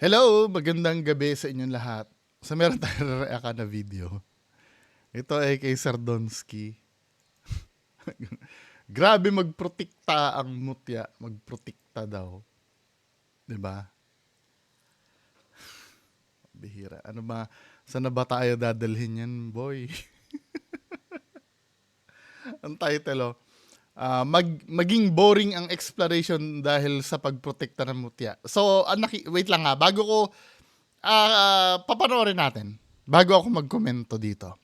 Hello, magandang gabi sa inyong lahat. Sa meron tayong react na video. Ito ay kay Sardonsky. Grabe magprotekta ang mutya. Magprotekta daw. ba? Bihira. Ano ba? Saan na ba tayo dadalhin yan, boy? ang title, oh. Ah, mag, maging boring ang exploration dahil sa pagprotekta ng mutya. So, naki- wait lang ha. Bago ko, ah papanoorin natin. Bago ako magkomento dito.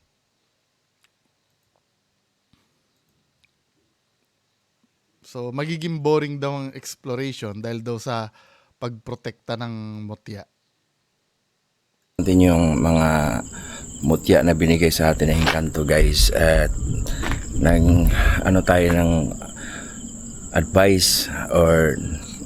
So, magiging boring daw ang exploration dahil daw sa pagprotekta ng mutya. natin yung mga mutya na binigay sa atin ng Encanto guys at ng ano tayo ng advice or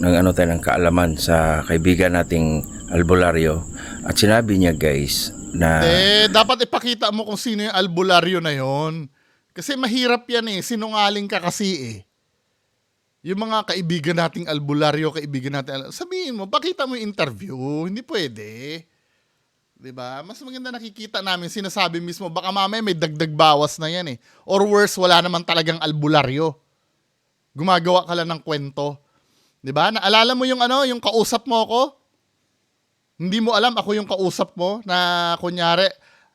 ng ano tayo ng kaalaman sa kaibigan nating albularyo at sinabi niya guys na Eh, dapat ipakita mo kung sino yung albularyo na yon. Kasi mahirap yan eh. Sinungaling ka kasi eh. Yung mga kaibigan nating albularyo, kaibigan natin, sabihin mo, pakita mo yung interview. Hindi pwede. 'Di ba? Mas maganda nakikita namin, sinasabi mismo, baka mamaya may dagdag bawas na yan eh. Or worse, wala naman talagang albularyo. Gumagawa ka lang ng kwento. 'Di ba? Naalala mo yung ano, yung kausap mo ako? Hindi mo alam ako yung kausap mo na kunyari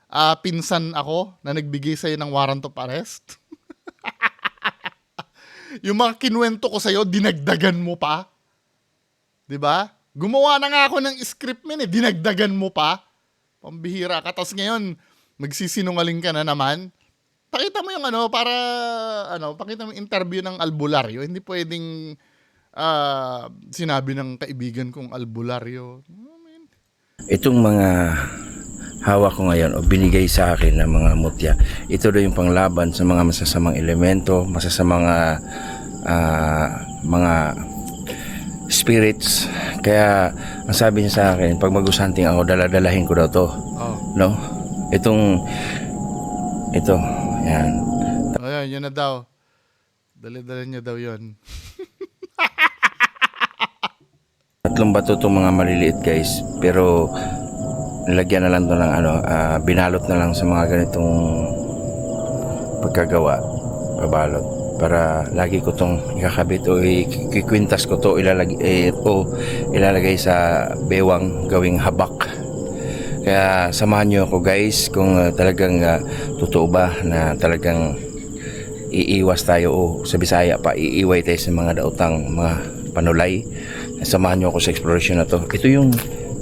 ah, pinsan ako na nagbigay sa'yo ng warrant of arrest. yung mga kinuwento ko sa'yo, dinagdagan mo pa. 'Di ba? Gumawa na nga ako ng script min eh, dinagdagan mo pa. Pambihira ka. Tapos ngayon, magsisinungaling ka na naman. Pakita mo yung ano, para, ano, pakita mo yung interview ng albularyo. Hindi pwedeng ah, sinabi ng kaibigan kong albularyo. itong mga hawak ko ngayon o binigay sa akin ng mga mutya ito daw yung panglaban sa mga masasamang elemento masasamang ah, mga spirits. Kaya ang sabi niya sa akin pag mag-usanting ako daladalahin ko daw to. Oh. no? Itong ito yan. Ayan, yun na daw. Dali-dali niya daw yun. tatlong bato itong mga maliliit guys. Pero nilagyan na lang to ng ano ah, binalot na lang sa mga ganitong pagkagawa. Pabalot para lagi ko tong ikakabit o ikikwintas ko to ilalagay eh, o ilalagay sa bewang gawing habak. Kaya samahan nyo ako guys kung ah, talagang ah, totoo ba na talagang iiwas tayo o sa Bisaya pa iiway tayo sa mga daotang mga panulay. Samahan nyo ako sa exploration na to. Ito yung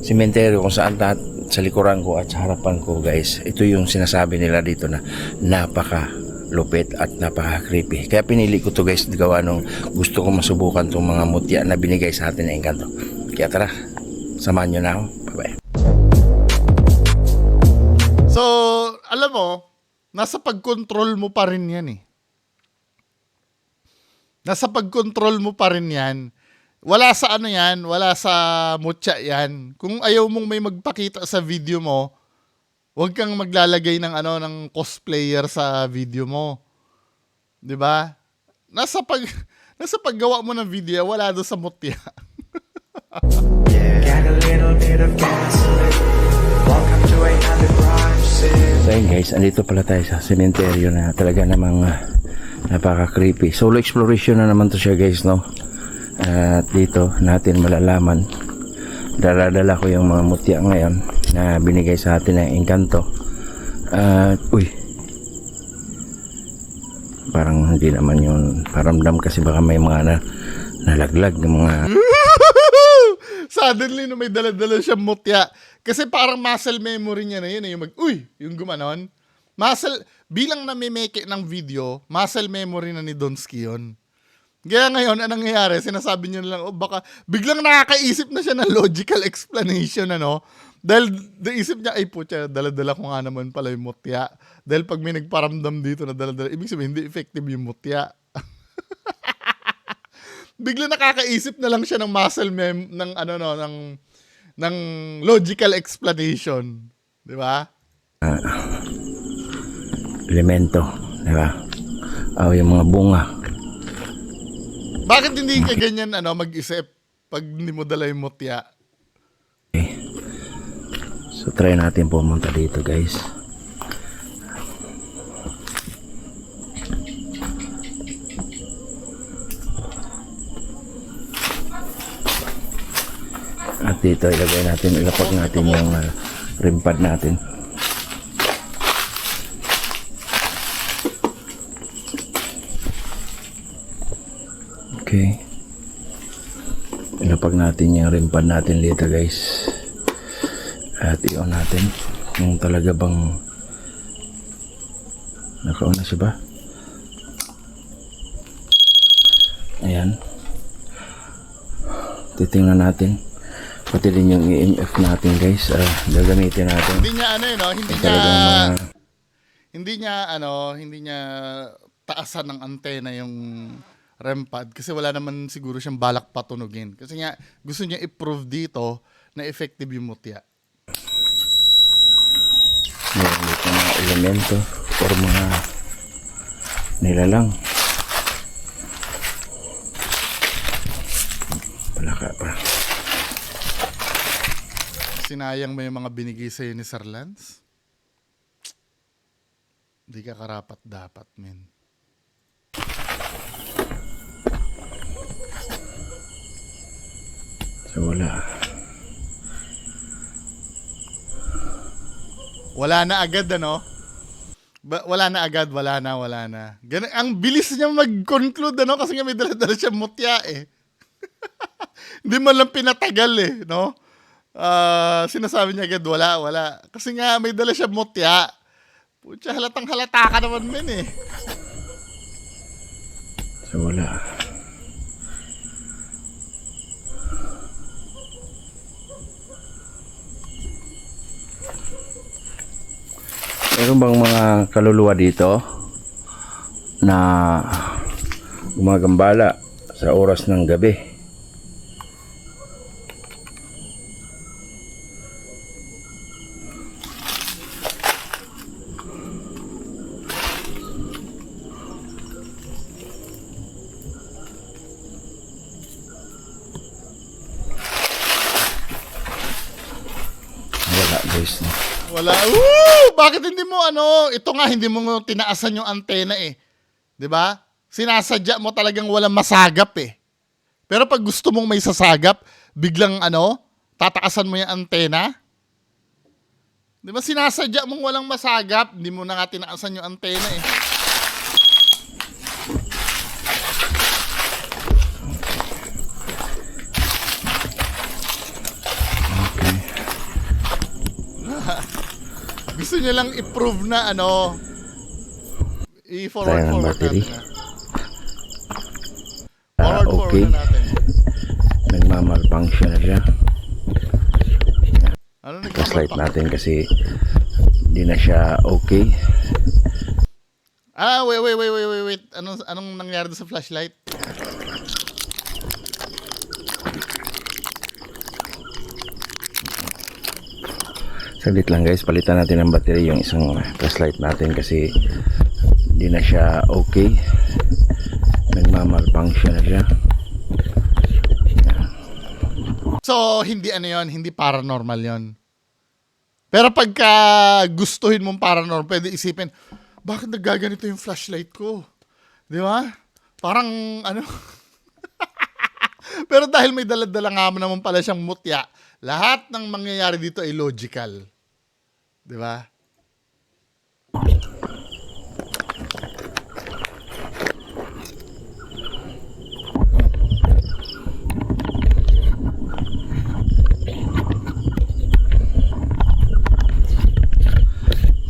sementeryo kung saan lahat sa likuran ko at sa harapan ko guys. Ito yung sinasabi nila dito na napaka lupit at napaka creepy kaya pinili ko to guys gawa nung gusto ko masubukan tong mga mutya na binigay sa atin ng Encanto kaya tara samahan nyo na ako bye bye So, alam mo, nasa pag-control mo pa rin yan eh. Nasa pag-control mo pa rin yan. Wala sa ano yan, wala sa mutya yan. Kung ayaw mong may magpakita sa video mo, huwag kang maglalagay ng ano ng cosplayer sa video mo. 'Di ba? Nasa pag nasa paggawa mo ng video, wala doon sa mutya. So yun guys, andito pala tayo sa sementeryo na talaga namang ah, napaka-creepy. Solo exploration na naman to siya guys, no? At dito natin malalaman. Dala-dala ko yung mga mutya ngayon na binigay sa atin ng Encanto. At, uy. Parang hindi naman yun paramdam kasi baka may mga na, nalaglag ng mga Suddenly, no, may dala-dala siyang mutya. Kasi parang muscle memory niya na yun. eh, Yung mag, uy, yung gumanon. Muscle, bilang namimeke ng video, muscle memory na ni Donsky yun. Kaya ngayon, anong nangyayari? Sinasabi niya na lang, oh, baka biglang nakakaisip na siya ng logical explanation, ano? Dahil naisip niya, ay putya, dala-dala ko nga naman pala yung mutya. Dahil pag may nagparamdam dito na dala-dala, ibig sabihin, hindi effective yung mutya. bigla nakakaisip na lang siya ng muscle mem ng ano no ng ng logical explanation, 'di ba? elemento, di ba? O yung mga bunga. Bakit hindi ka ganyan ano mag-isip pag hindi mo dala yung mutya? So try natin pumunta dito guys. At dito ilagay natin, ilapag natin yung uh, rim pad natin. Okay. Ilapag natin yung rim pad natin dito guys. At i-on natin kung talaga bang naka-on na siya ba? Ayan. Titingnan natin. Pati din yung EMF natin guys. Ah, gagamitin natin. Hindi niya ano eh, no? Hindi Kung niya, mga hindi niya ano, hindi niya taasan ng antena yung REM pad kasi wala naman siguro siyang balak patunugin. Kasi nga gusto niya i-prove dito na effective yung mutya. Meron dito mga elemento or mga nilalang. Palaka pa. Sinayang mo yung mga binigay sa'yo ni Sir Lance? Hindi ka karapat dapat, men. So wala. Wala na agad, ano? Ba- wala na agad, wala na, wala na. Gan- ang bilis niya mag-conclude, ano? Kasi nga may dala-dala siya mutya, eh. Hindi man lang pinatagal, eh, no? Ah, sinasabi niya agad, wala, wala. Kasi nga may dala siya mutya. Putya, halatang halata ka naman, men, eh. So wala. Meron bang mga kaluluwa dito na gumagambala sa oras ng gabi? Wala guys. No? Wala. Woo! Bakit hindi mo ano, ito nga hindi mo tinaasan yung antena eh. 'Di ba? Sinasadya mo talagang walang masagap eh. Pero pag gusto mong may sasagap, biglang ano, tatakasan mo yung antena. 'Di ba sinasadya mong walang masagap, hindi mo na nga tinaasan yung antena eh. Gusto niya lang i-prove na ano, i-forward Tayo ng forward battery. natin. ah. Ah, Forward forward okay. na natin. Nagmamalfunction na siya. Ano Flashlight nagkakapag? natin kasi hindi na siya okay. Ah, wait, wait, wait, wait, wait, wait. Anong, anong nangyari doon sa flashlight? Saglit lang guys, palitan natin ng battery yung isang flashlight natin kasi hindi na siya okay. Nagmamalfunction na siya. So, hindi ano yon hindi paranormal yon Pero pagka gustuhin mong paranormal, pwede isipin, bakit nagaganito yung flashlight ko? Di ba? Parang, ano... Pero dahil may daladala nga naman pala siyang mutya, lahat ng mangyayari dito ay logical. Di ba?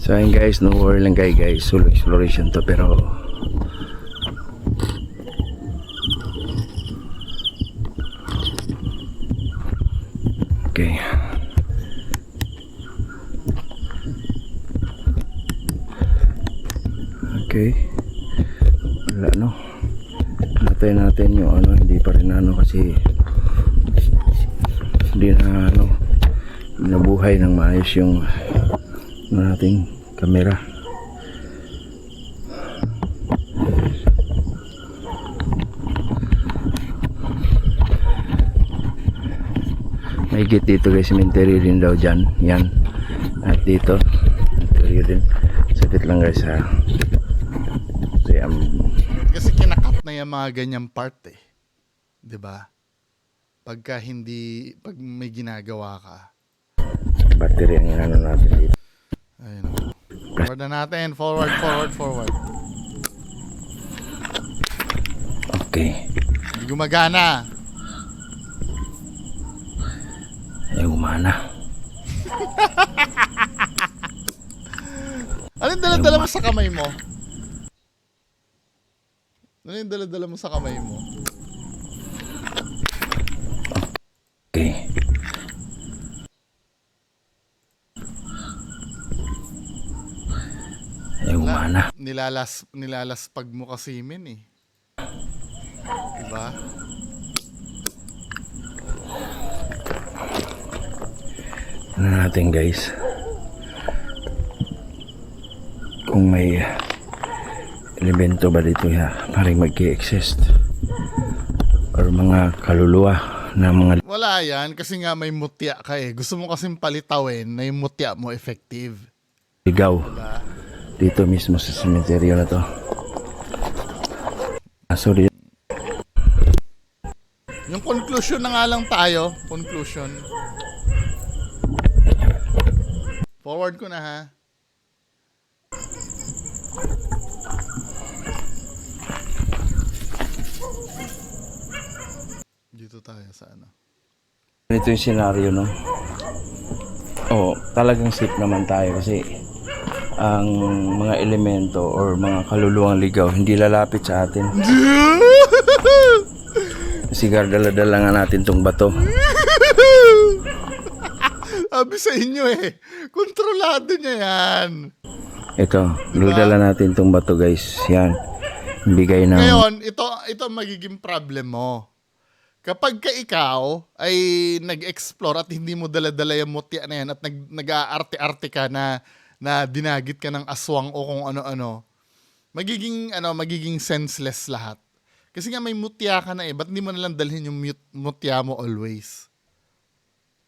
So ayun guys, no worry lang guys solo exploration to pero Okay. Okay. Wala no. Natay natin yung ano, hindi pa rin ano kasi hindi na ano nabuhay ng maayos yung ano nating kamera. May higit dito guys, cemetery rin daw dyan. Yan. At dito, cemetery rin. Sakit lang guys ha. Kasi um, Kasi kinakat na yung mga ganyang part eh. 'Di ba? Pagka hindi, pag may ginagawa ka. battery ang ano natin dito. Ayun. Forward na natin. Forward, forward, forward. Okay. Hindi gumagana. Ay, umana. Ano yung dala-dala mo sa kamay mo? Ano yung dala-dala mo sa kamay mo? Okay. Ay, umana. Nilalas, nilalaspag mo kasi min eh. Diba? Ano natin guys? Kung may elemento ba dito ya, parang mag-exist or mga kaluluwa na mga Wala yan kasi nga may mutya ka eh. Gusto mo kasing palitawin na yung mutya mo effective. ligaw Diba? dito mismo sa cemetery na to. Ah, sorry. Yung conclusion na nga lang tayo. Conclusion. Forward ko na ha. Dito tayo sa ano. Ito yung senaryo, no? Oo, talagang safe naman tayo kasi ang mga elemento or mga kaluluwang ligaw hindi lalapit sa atin. Kasi dala-dala nga natin tong bato. Sabi sa inyo eh. Kontrolado niya yan. Ito, dala natin tong bato guys. Yan. Bigay ng... Ngayon, ito ito magiging problem mo. Kapag ka ikaw ay nag-explore at hindi mo dala-dala yung mutya na yan at nag, nag-aarte-arte ka na, na dinagit ka ng aswang o kung ano-ano, magiging, ano, magiging senseless lahat. Kasi nga may mutya ka na eh, ba't hindi mo nalang dalhin yung mut- mutya mo always?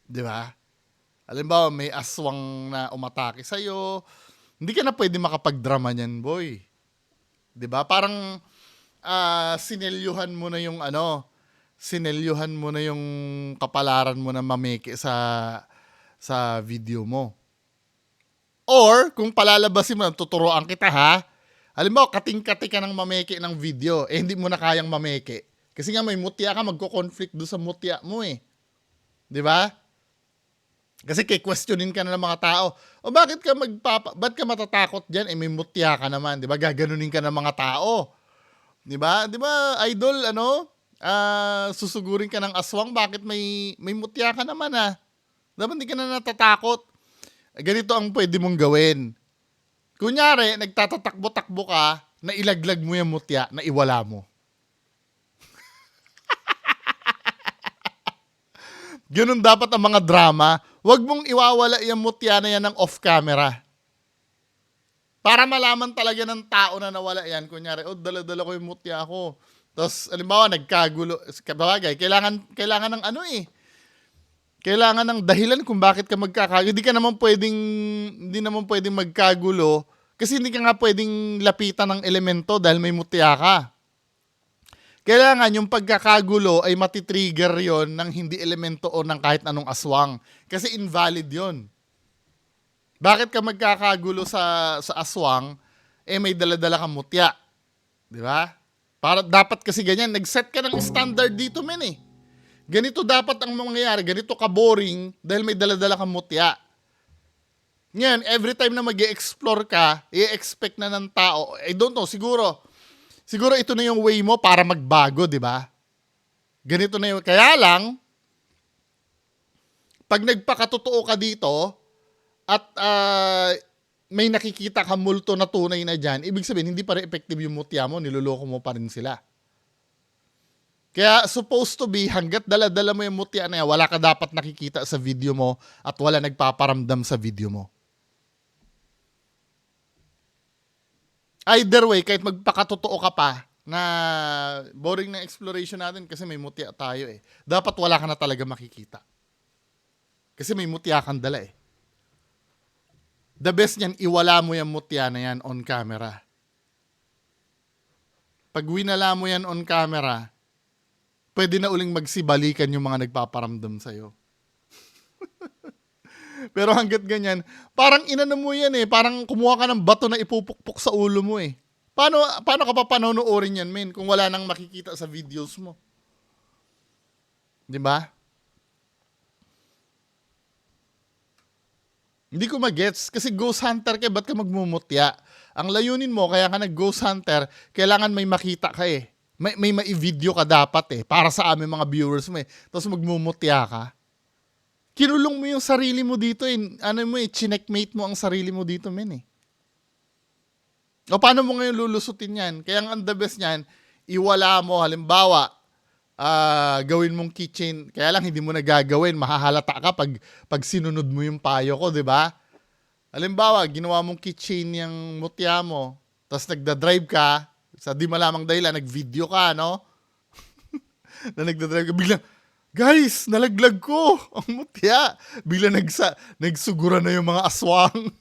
Di ba? Halimbawa, may aswang na umatake sa'yo, hindi ka na pwede makapagdrama niyan, boy. 'di ba? Parang ah sinelyuhan mo na yung ano, sinelyuhan mo na yung kapalaran mo na mameke sa sa video mo. Or kung palalabasin mo, tuturuan kita ha. Alam mo, kating-kati ka ng mameke ng video, eh hindi mo na kayang mameke. Kasi nga may mutya ka, magko-conflict do sa mutya mo eh. 'Di ba? Kasi kay-questionin ka na ng mga tao. O bakit ka magpapa... Ba't ka matatakot dyan? Eh may mutya ka naman. Di ba? Gaganunin ka ng mga tao. Di ba? Di ba, idol, ano? Ah, susugurin ka ng aswang. Bakit may, may mutya ka naman ah? Dapat hindi ka na natatakot. Ganito ang pwede mong gawin. Kunyari, nagtatatakbo-takbo ka, na ilaglag mo yung mutya, na iwala mo. Ganun dapat ang mga drama. Huwag mong iwawala yung mutya na yan ng off-camera. Para malaman talaga ng tao na nawala yan. Kunyari, oh, dala-dala ko yung mutya ko. Tapos, alimbawa, nagkagulo. Kabagay, kailangan, kailangan ng ano eh. Kailangan ng dahilan kung bakit ka magkakagulo. Hindi ka naman pwedeng, hindi naman pwedeng magkagulo kasi hindi ka nga pwedeng lapitan ng elemento dahil may mutya ka. Kailangan yung pagkakagulo ay matitrigger yon ng hindi elemento o ng kahit anong aswang. Kasi invalid yon. Bakit ka magkakagulo sa, sa aswang, eh may daladala kang mutya? Di ba? Para, dapat kasi ganyan. Nag-set ka ng standard dito, men eh. Ganito dapat ang mangyayari. Ganito ka-boring dahil may daladala kang mutya. Ngayon, every time na mag explore ka, i-expect na ng tao, I don't know, siguro, siguro ito na yung way mo para magbago, di ba? Ganito na yung, kaya lang, pag nagpakatotoo ka dito, at ah, may nakikita ka multo na tunay na dyan, ibig sabihin, hindi pa rin effective yung mutya mo, niloloko mo pa rin sila. Kaya supposed to be, hanggat dala-dala mo yung mutya na yan, wala ka dapat nakikita sa video mo at wala nagpaparamdam sa video mo. Either way, kahit magpakatotoo ka pa na boring na exploration natin kasi may mutya tayo eh. Dapat wala ka na talaga makikita. Kasi may mutya kang dala eh. The best niyan, iwala mo yung mutya na yan on camera. Pag winala mo yan on camera, pwede na uling magsibalikan yung mga nagpaparamdam sa'yo. Pero hanggat ganyan, parang inano mo yan eh. Parang kumuha ka ng bato na ipupukpok sa ulo mo eh. Paano, paano ka pa panonoodin yan, men, kung wala nang makikita sa videos mo? Di ba? Hindi ko magets kasi ghost hunter ka, ba't ka magmumutya? Ang layunin mo, kaya ka nag-ghost hunter, kailangan may makita ka eh. May, may ma-video ka dapat eh, para sa aming mga viewers mo eh. Tapos magmumutya ka. Kinulong mo yung sarili mo dito eh. Ano mo eh, chineckmate mo ang sarili mo dito, men eh. O paano mo ngayon lulusutin yan? Kaya ang the best niyan, iwala mo, halimbawa, ah gawin mong kitchen, kaya lang hindi mo na gagawin, mahahalata ka pag, pag sinunod mo yung payo ko, di ba? Halimbawa, ginawa mong kitchen yung mutya mo, tapos nagda-drive ka, sa di malamang dahilan, nag-video ka, no? na nagda-drive ka, biglang, guys, nalaglag ko ang mutya. Biglang nagsa, nagsugura na yung mga aswang.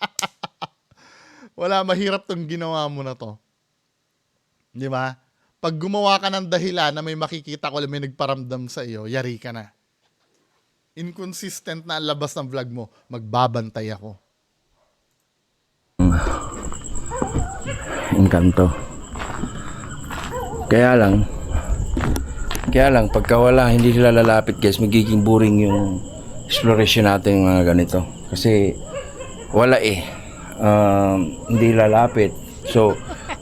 Wala, mahirap tong ginawa mo na to. Di ba? Pag gumawa ka ng dahilan na may makikita ko may nagparamdam sa iyo, yari ka na. Inconsistent na ang labas ng vlog mo, magbabantay ako. Encanto. Kaya lang, kaya lang, pagka wala, hindi sila lalapit guys, magiging boring yung exploration natin mga ganito. Kasi, wala eh. Um, hindi lalapit. So,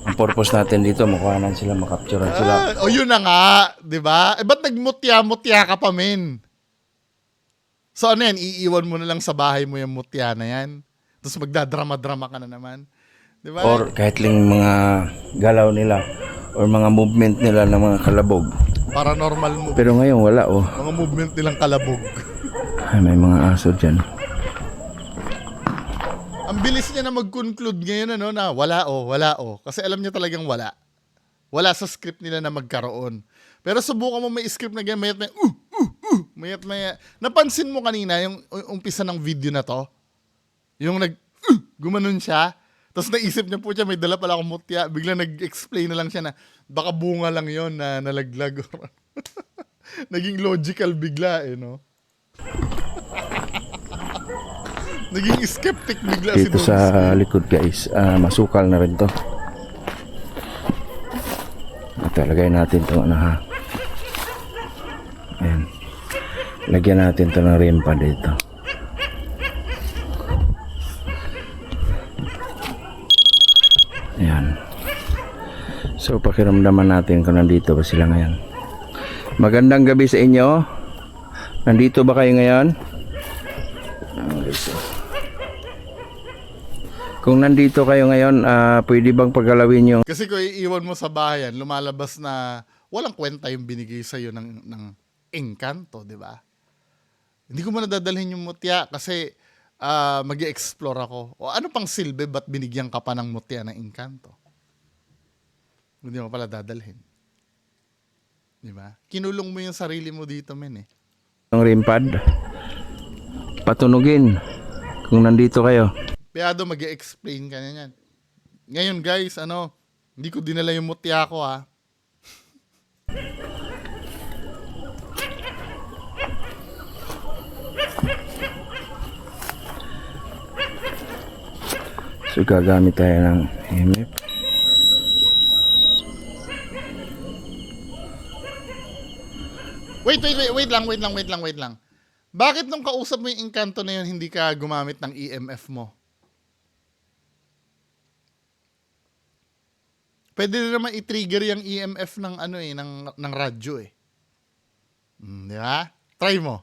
ang purpose natin dito, makuhanan sila, makapturean sila. Ah, o yun na nga, di ba? Eh, ba't nagmutya-mutya ka pa, men? So ano yan, iiwan mo na lang sa bahay mo yung mutya na yan. Tapos magdadrama-drama ka na naman. Di ba? Or kahit lang mga galaw nila or mga movement nila ng mga kalabog. Paranormal mo. Pero ngayon wala oh. Mga movement nilang kalabog. Ay, may mga aso dyan. Ang bilis niya na mag-conclude ngayon ano na wala oh, wala oh. Kasi alam niya talagang wala. Wala sa script nila na magkaroon. Pero subukan mo may script na ganyan, mayat may uh, uh, uh, mayat may Napansin mo kanina yung umpisa ng video na to? Yung nag uh, gumanon siya. Tapos naisip niya po siya, may dala pala akong mutya. Bigla nag-explain na lang siya na baka bunga lang yon na nalaglag. Naging logical bigla eh, no? Naging skeptic bigla si Dito sa likod guys, ah, masukal na rin to. At lagay natin to ano ha. Ayan. Lagyan natin to ng rimpa dito. Ayan. So pakiramdaman natin kung nandito ba sila ngayon. Magandang gabi sa inyo. Nandito ba kayo ngayon? Ah, guys, oh. Kung nandito kayo ngayon, ah, pwede bang paggalawin yung Kasi kung iiwan mo sa bayan, lumalabas na walang kwenta yung binigay sa'yo ng, ng engkanto, di ba? Hindi ko muna dadalhin yung mutya kasi ah, mag explore ako. O ano pang silbi, ba't binigyan ka pa ng mutya ng engkanto? Hindi mo pala dadalhin. Di ba? Kinulong mo yung sarili mo dito, men eh. rimpad? Patunugin. Kung nandito kayo. Piyado mag explain ka na yan. Ngayon guys, ano, hindi ko dinala yung mutya ko ha. So gagamit tayo ng EMF. Wait, wait, wait, wait lang, wait lang, wait lang, wait lang. Bakit nung kausap mo yung engkanto na yun, hindi ka gumamit ng EMF mo? Pwede rin naman i-trigger yung EMF ng ano eh, ng, ng radyo eh. Hmm, di ba? Try mo.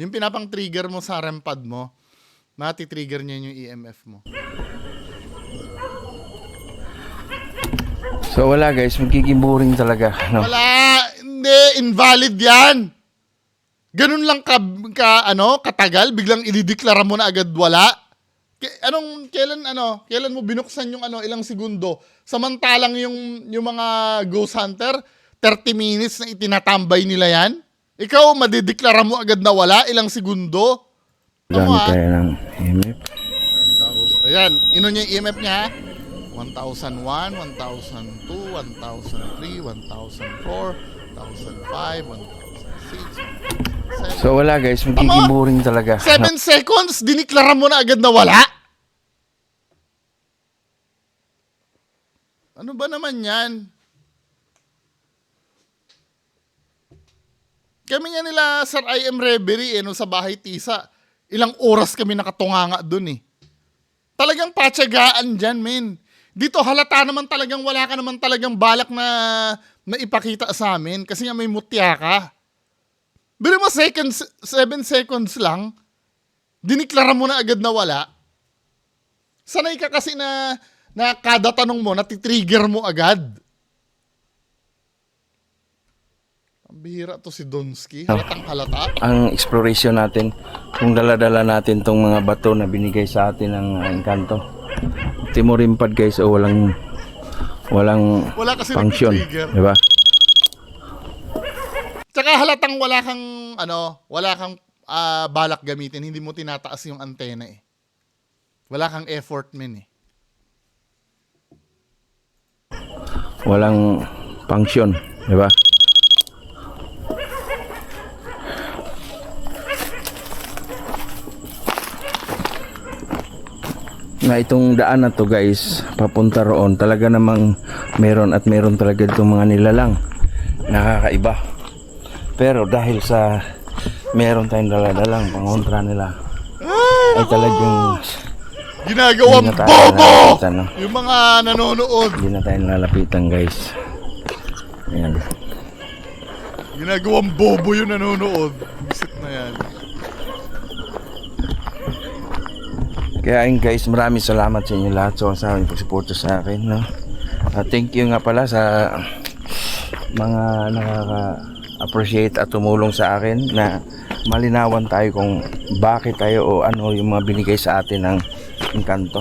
Yung pinapang trigger mo sa REM pad mo, mati-trigger niya yung EMF mo. So wala guys, magiging boring talaga. No? Wala! Hindi! Invalid yan! Ganun lang ka, ka ano, katagal, biglang idideklara mo na agad wala. Anong, kailan, ano, kailan mo binuksan yung ano, ilang segundo? Samantalang yung, yung mga ghost hunter, 30 minutes na itinatambay nila yan? Ikaw, madideklara mo agad na wala, ilang segundo. Ano Gamit ah? tayo ng EMF. Ayan, ino niya yung EMF niya ha? 1001, 1002, 1003, 1004, 1005, 1006, So wala guys, magiging boring talaga. 7 seconds, diniklara mo na agad na wala? Ano ba naman yan? Kami nga nila, Sir I am Reverie, eh, nung sa bahay tisa. Ilang oras kami nakatunganga dun eh. Talagang patsagaan dyan, men. Dito halata naman talagang wala ka naman talagang balak na, na ipakita sa amin kasi nga may mutya ka. Pero mo seconds, 7 seconds lang, diniklara mo na agad na wala. Sanay ka kasi na, na kada tanong mo, natitrigger mo agad. Ang bihira to si Donsky. Halatang halata. ang exploration natin kung dala-dala natin tong mga bato na binigay sa atin ng uh, engkanto. Timorimpad guys o walang walang Wala kasi function, nagtitrigger. di ba? Tsaka halatang wala kang, ano, wala kang ah, balak gamitin. Hindi mo tinataas yung antena eh. Wala kang effort, men eh. Walang function, di ba? na itong daan na to guys papunta roon talaga namang meron at meron talaga itong mga nilalang nakakaiba pero dahil sa meron tayong daladalang pangontra nila ay talagang Ginagawang na bobo! no? Yung mga nanonood. hindi na tayo nalalapitan guys ayan Ginagawang bobo yung nanonood. Visit na yan. Kaya ayun guys, maraming salamat sa inyo lahat sa sa inyong pagsuporta sa akin. No? Ah, thank you nga pala sa mga nakaka-appreciate at tumulong sa akin na malinawan tayo kung bakit tayo o ano yung mga binigay sa atin ng engkanto.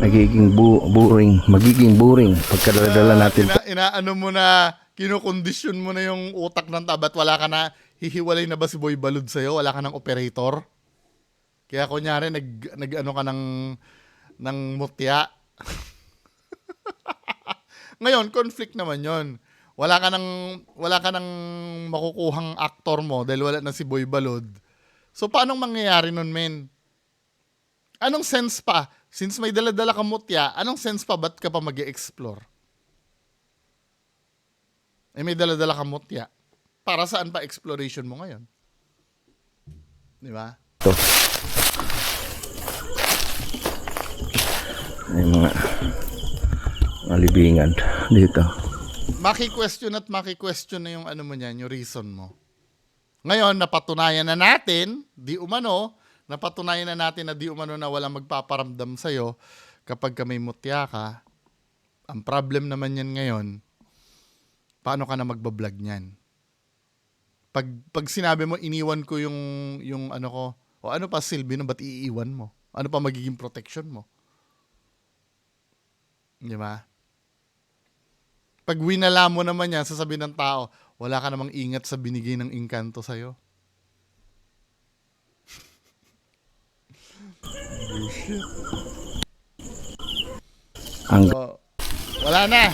Nagiging bu- boring, magiging boring pagkadala natin Ina, inaano mo na, kinukondisyon mo na yung utak ng tabat. Wala ka na, hihiwalay na ba si Boy Balud sa'yo? Wala ka ng operator? Kaya kunyari, nag, nag ano ka ng, ng mutya. Ngayon, conflict naman yon. Wala ka ng, wala ka ng makukuhang actor mo dahil wala na si Boy Balud. So, paano mangyayari nun, men? Anong sense pa? Since may dala-dala ka mutya, anong sense pa ba't ka pa mag explore Eh may dala-dala ka mutya. Para saan pa exploration mo ngayon? Di ba? May mga mga libingan dito. Maki-question at maki-question na yung ano mo niyan, yung reason mo. Ngayon, napatunayan na natin, di umano, napatunayan na natin na di umano na walang magpaparamdam sa'yo kapag ka may mutya ka. Ang problem naman yan ngayon, paano ka na magbablog niyan? Pag, pag sinabi mo, iniwan ko yung, yung ano ko, o ano pa silbi no, ba't iiwan mo? Ano pa magiging protection mo? Di ba? Pag winala mo naman yan, sasabihin ng tao, wala ka namang ingat sa binigay ng engkanto sa'yo. Bullshit. Ang So, wala na.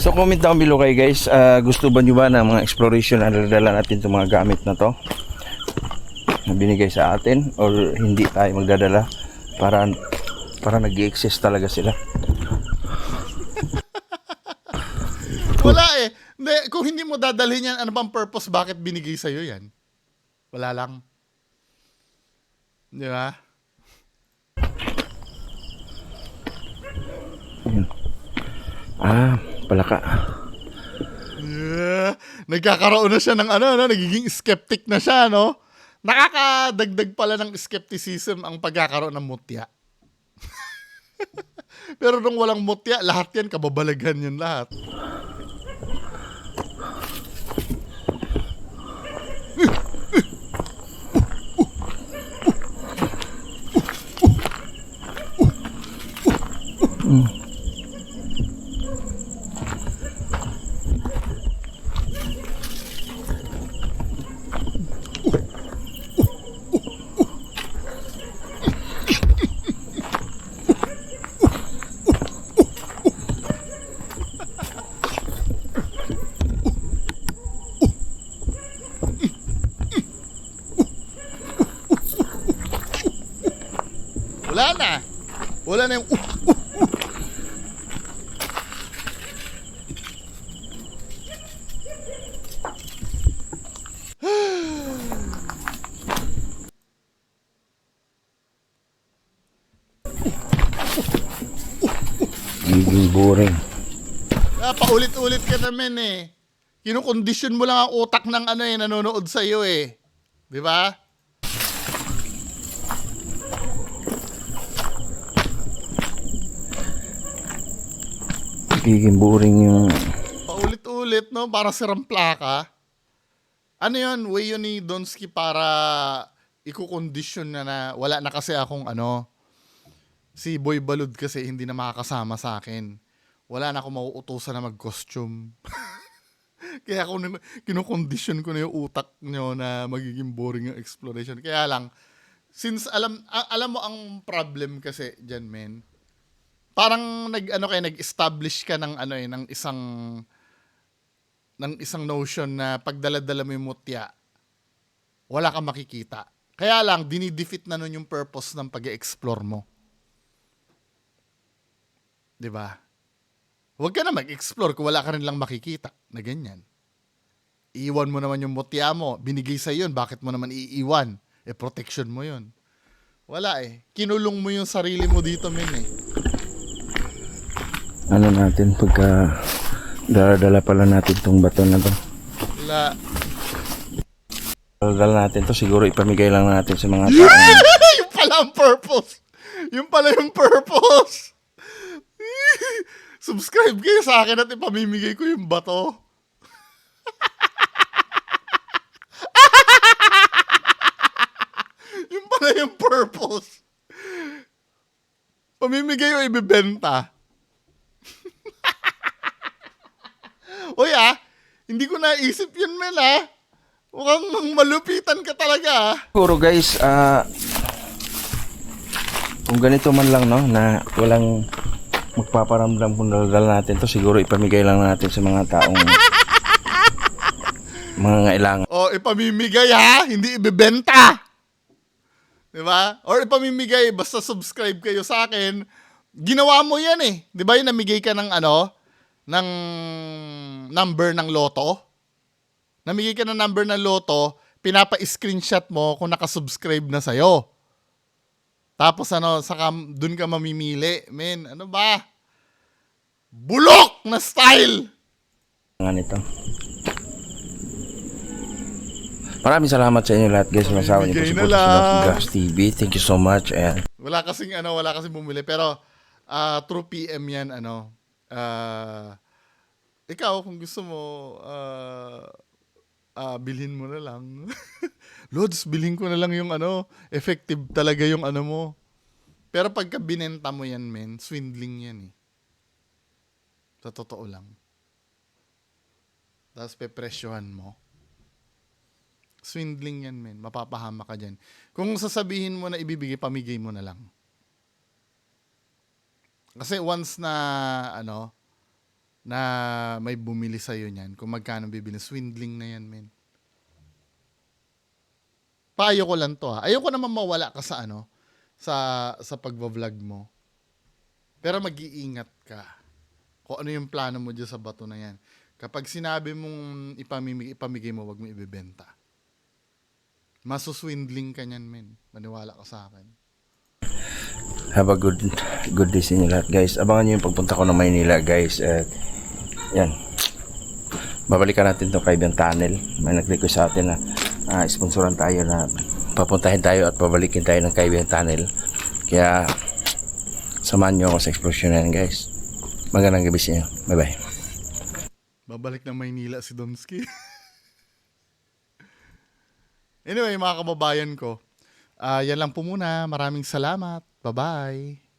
So comment down below kayo guys, Ah, gusto ba nyo ba ng mga exploration na dala natin itong mga gamit na to? Na binigay sa atin or hindi tayo magdadala para para nag-exist talaga sila. Wala eh. Hindi, kung hindi mo dadalhin yan, ano bang purpose? Bakit binigay sa'yo yan? Wala lang. Di ba? Ah, palaka. Yeah. Nagkakaroon na siya ng ano, no? nagiging skeptic na siya, no? Nakakadagdag pala ng skepticism ang pagkakaroon ng mutya. Pero nung walang mutya, lahat yan, kababalaghan yun lahat. ừ. lớn à ủa lên em naman eh. Kinukondisyon mo lang ang utak ng ano eh, nanonood sa iyo eh. 'Di ba? Giging boring yung... Paulit-ulit, no? Para sirang plaka. Ano yun? Way yun ni Donsky para ikukondisyon na na wala na kasi akong ano. Si Boy Balud kasi hindi na makakasama sa akin. Wala na akong mauutosan na mag-costume. Kaya ako na, kinukondisyon ko na yung utak nyo na magiging boring yung exploration. Kaya lang, since alam alam mo ang problem kasi diyan men parang nag ano kaya nag-establish ka ng ano eh ng isang ng isang notion na pagdala-dala mo yung mutya wala kang makikita kaya lang dinidefeat na nun yung purpose ng pag-explore mo 'di ba Huwag ka na mag-explore kung wala ka rin lang makikita na ganyan. Iiwan mo naman yung mutya mo. Binigay sa yun. Bakit mo naman iiwan? Eh, protection mo yun. Wala eh. Kinulong mo yung sarili mo dito, men eh. Ano natin pagka... Dala-dala pala natin tong bato na to. Wala. Dala natin to siguro ipamigay lang natin sa mga tao. yung pala ang purpose. Yung pala yung purpose. Subscribe kayo sa akin at ipamimigay ko yung bato. yung pala yung purpose. Pamimigay o ibibenta. Uy ah, hindi ko naisip yun, Mel ah. Mukhang malupitan ka talaga ah. Siguro guys, ah kung ganito man lang no, na walang magpaparamdam kung dala natin to, siguro ipamigay lang natin sa mga taong mga ngailangan. O ipamimigay ha, hindi ibebenta. 'Di ba? Or ipamimigay basta subscribe kayo sa akin. Ginawa mo 'yan eh. 'Di ba? Yung namigay ka ng ano ng number ng loto. Namigay ka ng number ng loto, pinapa-screenshot mo kung nakasubscribe na sa'yo. Tapos ano, saka dun ka mamimili. Men, ano ba? Bulok na style! Nga nito. Maraming salamat sa inyo lahat guys sa masawa niyo po na sa lang. Grass TV. Thank you so much and Wala kasing ano, wala kasing bumili pero ah through PM 'yan ano. ah ikaw kung gusto mo ah ah, bilhin mo na lang. Lods, bilhin ko na lang yung ano, effective talaga yung ano mo. Pero pagka binenta mo yan, men, swindling yan eh. Sa totoo lang. Tapos pepresyohan mo. Swindling yan, men. Mapapahama ka dyan. Kung sasabihin mo na ibibigay, pamigay mo na lang. Kasi once na, ano, na may bumili sa'yo niyan, kung magkano bibili, swindling na yan, men. Payo ko lang to ha. Ayoko naman mawala ka sa ano, sa, sa pagbablog mo. Pero mag-iingat ka. Kung ano yung plano mo dyan sa bato na yan. Kapag sinabi mong ipamimigay, ipamigay mo, wag mo ibebenta. Masuswindling ka niyan, men. Maniwala ka sa akin. have a good good day sa inyo lahat guys. Abangan niyo yung pagpunta ko ng Maynila guys. At yan. Babalikan natin itong Kaibigan Tunnel. May nag-request sa atin na ah, sponsoran tayo na papuntahin tayo at pabalikin tayo ng Kaibigan Tunnel. Kaya samahan niyo ako sa explosion na yan guys. Magandang gabi sa inyo. Bye bye. Babalik na Maynila si Donsky. anyway, mga kababayan ko, ah yan lang po muna. Maraming salamat. Bye-bye.